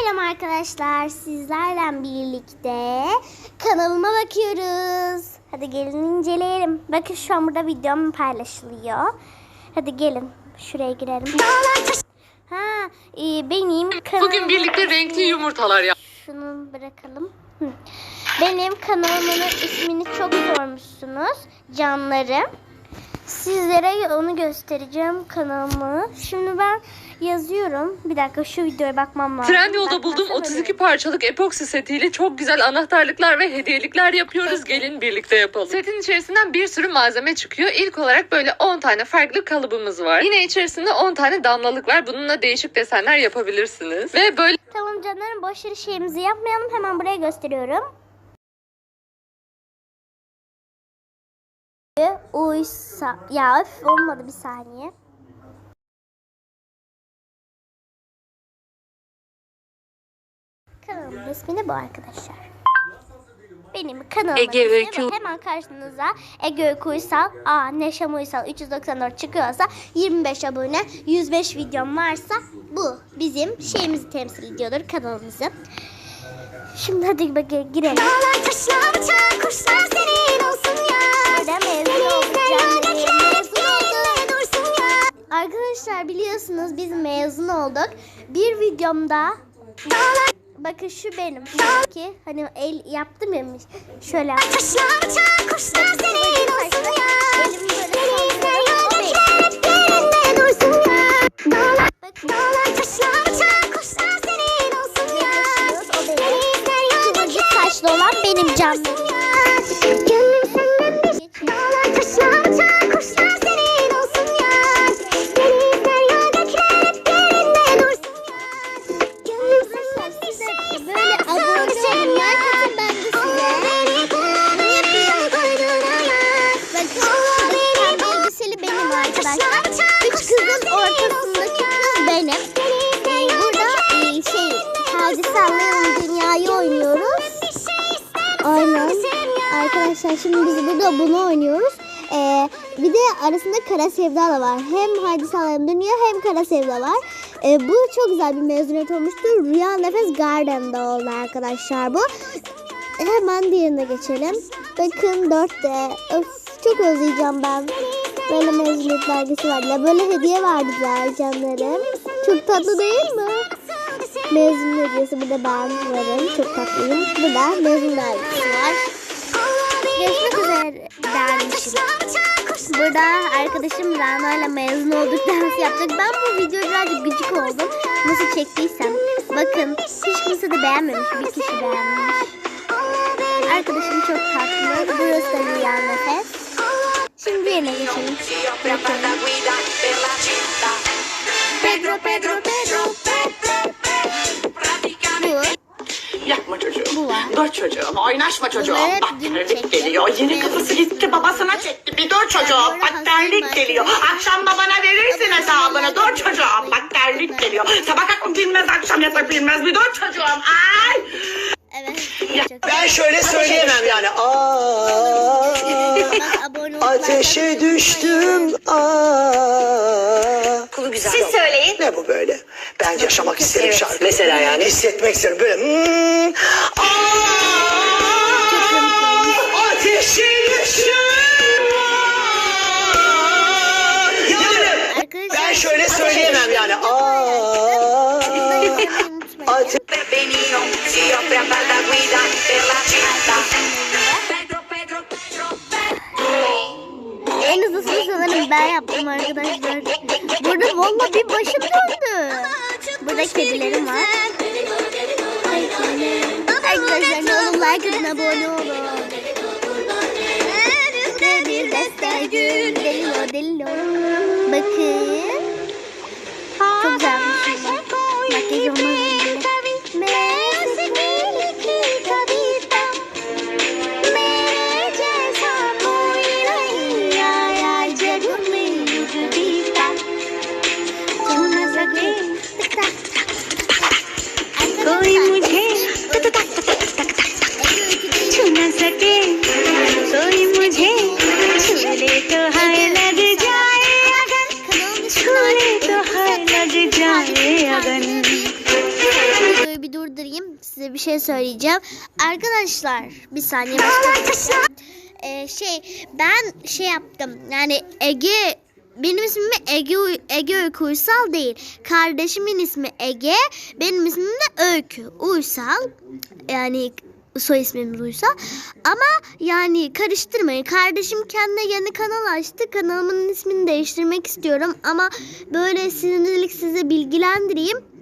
Selam arkadaşlar. Sizlerle birlikte kanalıma bakıyoruz. Hadi gelin inceleyelim. Bakın şu an burada videom paylaşılıyor. Hadi gelin şuraya girelim. Ha, e, benim kanalım. Bugün birlikte renkli yumurtalar yap. Şunu bırakalım. Hı. Benim kanalımın ismini çok sormuşsunuz. Canlarım. Sizlere onu göstereceğim kanalımı. Şimdi ben yazıyorum. Bir dakika şu videoya bakmam lazım. Trendyol'da bulduğum Bakmazsam 32 ölürüm. parçalık epoksi setiyle çok güzel anahtarlıklar ve hediyelikler yapıyoruz. Gelin birlikte yapalım. Setin içerisinden bir sürü malzeme çıkıyor. İlk olarak böyle 10 tane farklı kalıbımız var. Yine içerisinde 10 tane damlalık var. Bununla değişik desenler yapabilirsiniz. Ve böyle Tamam canlarım boş yere şeyimizi yapmayalım. Hemen buraya gösteriyorum. Uysa ya öf, olmadı bir saniye. Kanalımın ismi de bu arkadaşlar. Benim kanalımın Ege ismi Öykü. Hemen karşınıza Ege Öykü Uysal, Aa Neşem Uysal 394 çıkıyorsa 25 abone, 105 videom varsa bu bizim şeyimizi temsil ediyordur kanalımızı. Şimdi hadi bakayım girelim. Dağlar taşlar uçar kuşlar senin olsun Arkadaşlar biliyorsunuz biz mezun olduk. Bir videomda Bakın şu benim. Ki hani el yaptım ya şöyle. Taşlar uçar kuşlar senin olsun ya. Elimi Arkadaşlar şimdi biz burada bunu oynuyoruz. Ee, bir de arasında Kara Sevda da var. Hem Haydi Sallayalım Dünya hem Kara Sevda var. Ee, bu çok güzel bir mezuniyet olmuştur. Rüya Nefes Garden'da oldu arkadaşlar bu. Hemen diğerine geçelim. Bakın 4D. Öf, çok özleyeceğim ben. Böyle mezuniyet belgesi verdiler. Böyle hediye verdiler canlarım. Çok tatlı değil mi? Mezun hediyesi burada ben varım. Çok tatlıyım. Burada mezun belgesi üzere dermişim. Burada arkadaşım Rana ile mezun olduk dans yaptık. Ben bu videoyu birazcık gıcık oldum. Nasıl çektiysem. Bakın hiç kimse de beğenmemiş. Bir kişi beğenmiş. Arkadaşım çok tatlı. Burası da Rüya Nefes. Şimdi yerine geçelim. Bakın. Pedro, Pedro, Pedro. Yapma çocuğum. Bu var. Dur çocuğum. Oynaşma çocuğum. Bunları Bak dün terlik çektim. geliyor. Yine Ne? kafası gitti babasına çekti. Bir dur çocuğum. Bak terlik geliyor. Akşam babana verirsin hesabını. Dur çocuğum. Bak terlik geliyor. Sabah kalkıp bilmez akşam yatak bilmez. Bir dur çocuğum. Ay. Çok Ben şöyle söyleyemem yani. Aa, ateşe düştüm. Aa. Siz söyleyin. Ne bu böyle? Ben yaşamak isterim şarkı. Mesela yani. Hissetmek isterim böyle. Hmm. Aa, Burada kedilerim var. Arkadaşlar olur like atın abone olun. Ve bir deste gün delilo delilo. Bakın. Çok güzel bir şey söyleyeceğim. Arkadaşlar bir saniye bir şey. Ee, şey ben şey yaptım. Yani Ege benim ismim Ege Ege Öykü Uysal değil. Kardeşimin ismi Ege. Benim ismim de Öykü Uysal. Yani soy ismimiz Uysal. Ama yani karıştırmayın. Kardeşim kendine yeni kanal açtı. Kanalımın ismini değiştirmek istiyorum. Ama böyle sinirlik size bilgilendireyim.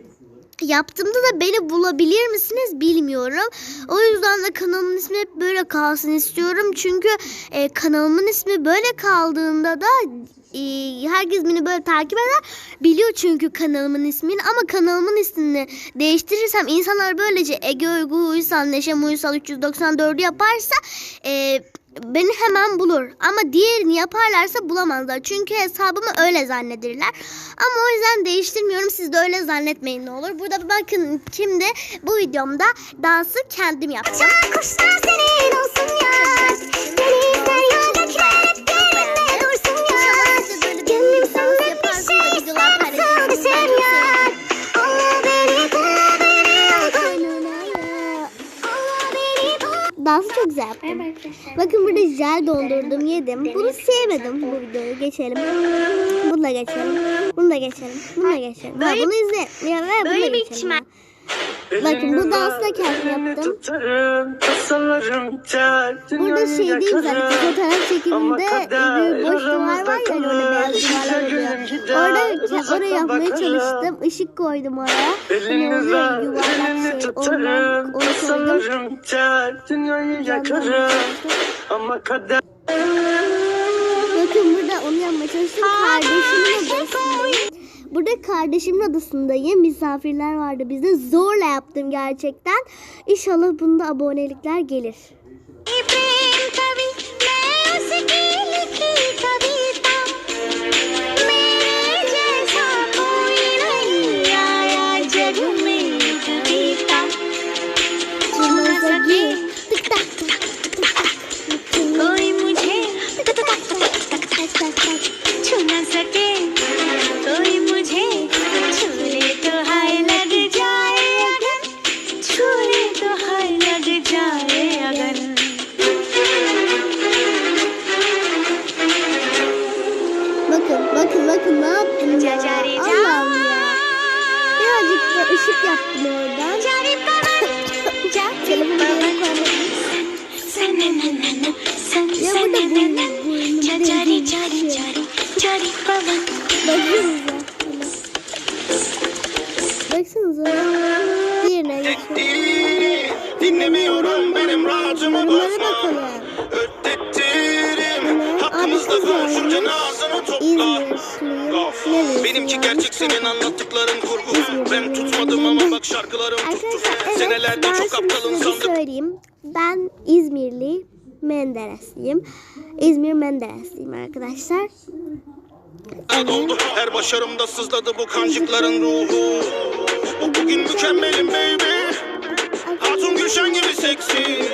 Yaptığımda da beni bulabilir misiniz bilmiyorum. O yüzden de kanalımın ismi hep böyle kalsın istiyorum. Çünkü e, kanalımın ismi böyle kaldığında da e, herkes beni böyle takip eder. Biliyor çünkü kanalımın ismini ama kanalımın ismini değiştirirsem insanlar böylece Ege Uygu Uysal, Neşem Uysal 394 yaparsa e, beni hemen bulur. Ama diğerini yaparlarsa bulamazlar. Çünkü hesabımı öyle zannederler. Ama o yüzden değiştirmiyorum. Siz de öyle zannetmeyin ne olur. Burada bakın şimdi bu videomda dansı kendim yaptım. Kuşlar senin olsun ya. Denizler çok güzel yaptım. Bakın burada jel dondurdum yedim. Bunu sevmedim bu videoyu geçelim. Bunu da geçelim. Bunu da geçelim. Bunu da geçelim. Böyle, bunu izle. Ya, ve bunu da geçelim. Bakın bu dansı da kendim yaptım. Burada şey değil zaten fotoğraf çekiminde bir boş duvar var ya hani orada beyaz duvarlar oluyor. Orada oraya yapmaya çalıştım. Işık koydum oraya. Hani oluyor yuvarlak Ondan onu koydum. Dünyayı yakarım ama kader Bakın burada onu yapmaya çalıştım. Kardeşimin odasındayım. Burada kardeşimin odasındayım. Misafirler vardı bizde. Zorla yaptım gerçekten. İnşallah bunda abonelikler gelir. Çari çari çari çari falan. Baksanıza. Diğerine geçiyor. Dinlemiyorum benim racımı bozma. Öttetirim. Hakkımızda konuşurken ağzını topla. Benimki gerçek çok aptalım sandım. Söyleyeyim. Ben İzmirli Menderesliyim. İzmir Menderesliyim arkadaşlar. Her başarımda sızladı bu kancıkların ruhu Bugün mükemmelim baby Hatun Gülşen gibi seksi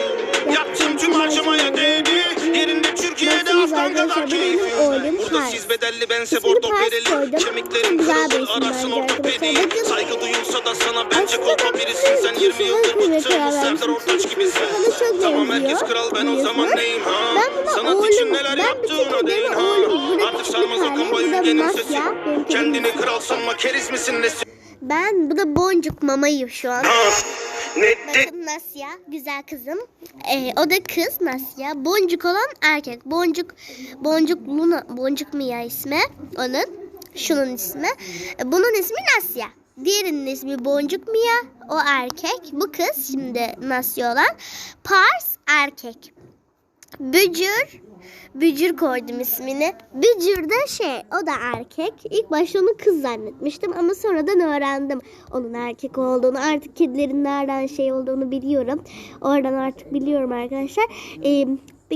arkadaşlar, bu benim oğlum. Burada Pars. siz bedelli bense bordo koydum. Kemiklerin kırılır arasın ortopedi. Saygı duyulsa da sana bence kolpa birisin Sen 20 yıldır bıktın Serdar. Ortaç gibisin. Tamam herkes kral ben o zaman neyim? Ha? Sanat için neler yaptığına değin ha? Artık sarmaz Nasya, sesi. benim kedim Kendini kral sanma keriz misin nesin? Ben bu da boncuk mamayım şu an. Ne de Bakın Nasya güzel kızım. Ee, o da kız Nasya. Boncuk olan erkek. Boncuk Boncuk Luna Boncuk Mia ismi onun. Şunun ismi. Ee, Bunun ismi Nasya. Diğerinin ismi Boncuk Mia. O erkek. Bu kız şimdi Nasya olan. Pars erkek. Bücür. Bücür koydum ismini. Bücür de şey o da erkek. İlk başta onu kız zannetmiştim ama sonradan öğrendim onun erkek olduğunu. Artık kedilerin nereden şey olduğunu biliyorum. Oradan artık biliyorum arkadaşlar. Ee,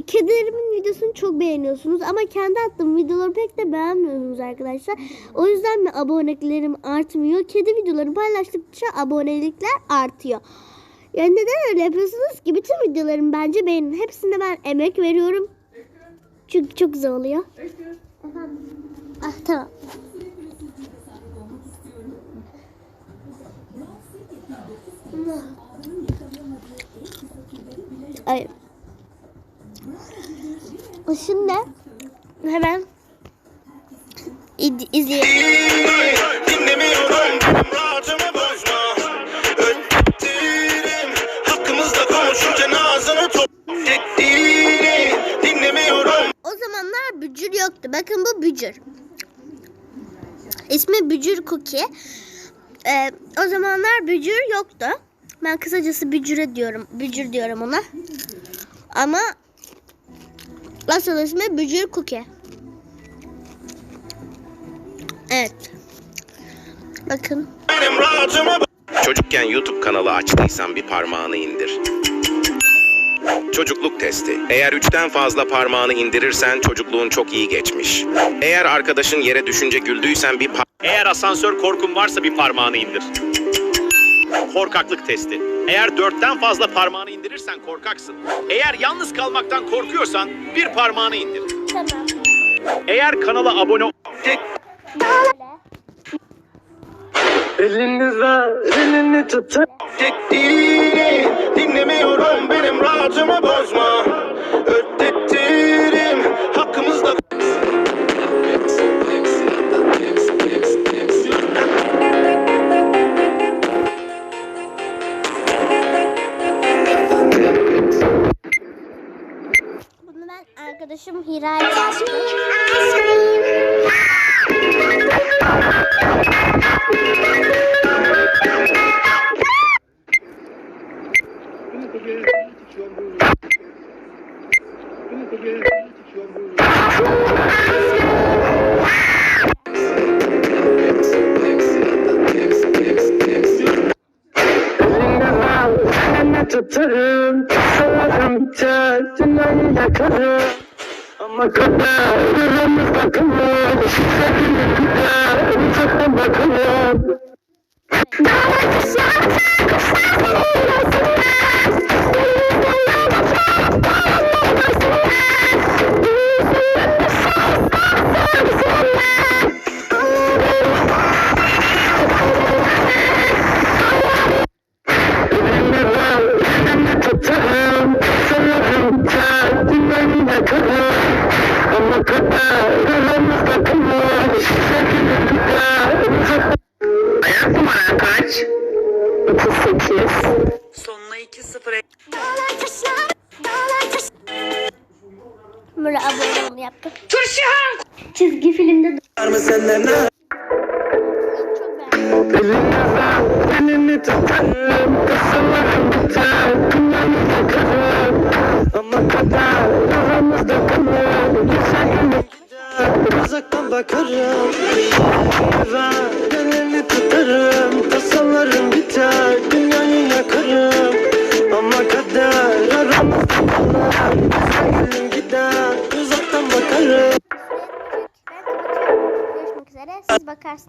kedilerimin videosunu çok beğeniyorsunuz ama kendi attığım videoları pek de beğenmiyorsunuz arkadaşlar. O yüzden mi aboneliklerim artmıyor? Kedi videoları paylaştıkça abonelikler artıyor. Yani neden öyle yapıyorsunuz ki? Bütün videolarım bence beğenin. Hepsinde ben emek veriyorum. Çünkü çok güzel oluyor. Ah tamam. Ay. Şimdi hemen iz- izleyelim. Dinlemiyorum yoktu. Bakın bu bücür. İsmi Bücür Cookie. Ee, o zamanlar bücür yoktu. Ben kısacası bücüre diyorum. Bücür diyorum ona. Ama asıl ismi Bücür Cookie. Evet. Bakın. Çocukken YouTube kanalı açtıysan bir parmağını indir. Çocukluk testi. Eğer üçten fazla parmağını indirirsen çocukluğun çok iyi geçmiş. Eğer arkadaşın yere düşünce güldüysen bir par- Eğer asansör korkun varsa bir parmağını indir. Korkaklık testi. Eğer dörtten fazla parmağını indirirsen korkaksın. Eğer yalnız kalmaktan korkuyorsan bir parmağını indir. Tamam. Eğer kanala abone Elini ver elini tut Ettirim dinlemiyorum benim rahatımı bozma. Öttirim tutarım Salarım tersinden yakarım Ama kaderimiz bakılır Sevgili gider Uzaktan bakılır tutarım Çok beğendim. Elini tutarım Kasalarım biter. Kınanı yakarım Ama kader aramızda kalır Güzelim gider Uzaktan bakarım Ver elini tutarım Kasalarım biter. Dünyayı yakarım